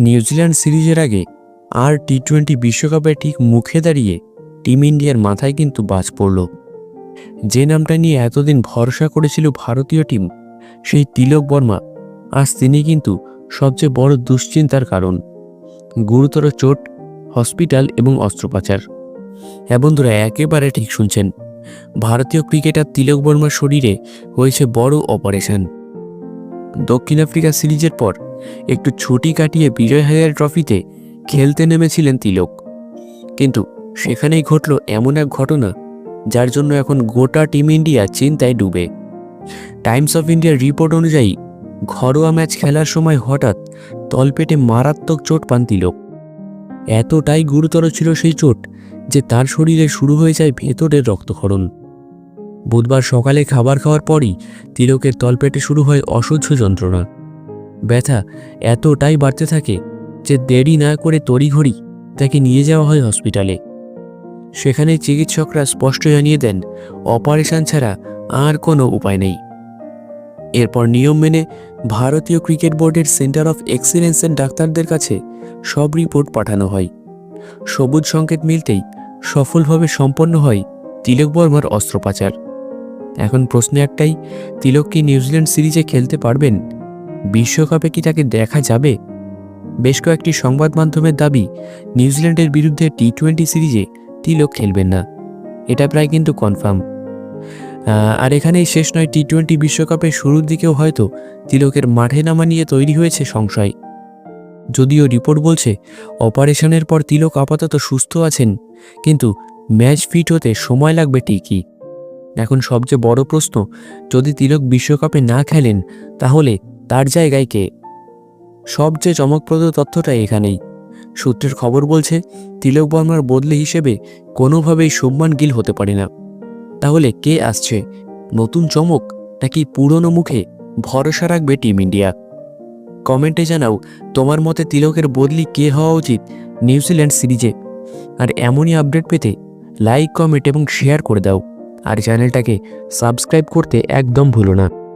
New Zealand সিরিজের আগে আর T twenty বিশ্বকাপে ঠিক মুখে দাঁড়িয়ে টিম ইন্ডিয়ার মাথায় কিন্তু বাজ পড়ল। যে নামটা নিয়ে এতদিন ভরসা করেছিল ভারতীয় টিম, সেই তিলক বর্মা আজ তিনি কিন্তু সবচেয়ে বড় দুশ্চিন্তার কারণ। গুরুতর চোট, হসপিটাল এবং অস্ত্রোপচার। হ্যাঁ বন্ধুরা, একেবারে ঠিক শুনছেন। ভারতীয় ক্রিকেটার তিলক বর্মার শরীরে হয়েছে বড় অপারেশন। দক্ষিণ আফ্রিকা সিরিজের পর একটু ছুটি কাটিয়ে বিজয় হাজার ট্রফিতে খেলতে নেমেছিলেন তিলক। কিন্তু সেখানেই ঘটল এমন এক ঘটনা, যার জন্য এখন গোটা টিম ইন্ডিয়া চিন্তায় ডুবে। টাইমস অফ ইন্ডিয়ার রিপোর্ট অনুযায়ী, ঘরোয়া ম্যাচ খেলার সময় হঠাৎ তলপেটে মারাত্মক চোট পান তিলক। এতটাই গুরুতর ছিল সেই চোট যে তার শরীরে শুরু হয়ে যায় ভেতরের রক্তক্ষরণ। বুধবার সকালে খাবার খাওয়ার পরই তিলকের তলপেটে শুরু হয় অসহ্য যন্ত্রণা। ব্যথা এতটাই বাড়তে থাকে যে দেরি না করে তড়িঘড়ি তাকে নিয়ে যাওয়া হয় হসপিটালে। সেখানে চিকিৎসকরা স্পষ্ট জানিয়ে দেন, অপারেশন ছাড়া আর কোনো উপায় নেই। এরপর নিয়ম মেনে ভারতীয় ক্রিকেট বোর্ডের সেন্টার অফ এক্সিলেন্সের ডাক্তারদের কাছে সব রিপোর্ট পাঠানো হয়। সবুজ সংকেত মিলতেই সফলভাবে সম্পন্ন হয় তিলক বর্মার অস্ত্রোপচার। এখন প্রশ্ন একটাই, তিলক কি নিউজিল্যান্ড সিরিজে খেলতে পারবেন? বিশ্বকাপে কি তাকে দেখা যাবে? বেশ কয়েকটি সংবাদ মাধ্যমের দাবি, নিউজিল্যান্ডের বিরুদ্ধে টি টোয়েন্টি সিরিজে তিলক খেলবেন না। এটা প্রায় কিন্তু কনফার্ম। আর এখানেই শেষ নয় টি টোয়েন্টি বিশ্বকাপের শুরুর দিকেও হয়তো তিলকের মাঠে নামা নিয়ে তৈরি হয়েছে সংশয়। যদিও রিপোর্ট বলছে, অপারেশনের পর তিলক আপাতত সুস্থ আছেন, কিন্তু ম্যাচ ফিট হতে সময় লাগবে ঠিকই। এখন সবচেয়ে বড় প্রশ্ন, যদি তিলক বিশ্বকাপে না খেলেন, তাহলে তার জায়গায় কে? সবচেয়ে চমকপ্রদ তথ্যটা এখানেই। সূত্রের খবর বলছে, তিলক বর্মার বদলে হিসেবে কোনোভাবেই শুভমান গিল হতে পারে না। তাহলে কে আসছে? নতুন চমক নাকি পুরনো মুখে ভরসা রাখবে টিম ইন্ডিয়া? কমেন্টে জানাও, তোমার মতে তিলকের বদলি কে হওয়া উচিত নিউজিল্যান্ড সিরিজে? আর এমনই আপডেট পেতে লাইক, কমেন্ট এবং শেয়ার করে দাও। আর চ্যানেলটাকে সাবস্ক্রাইব করতে একদম ভুলো না।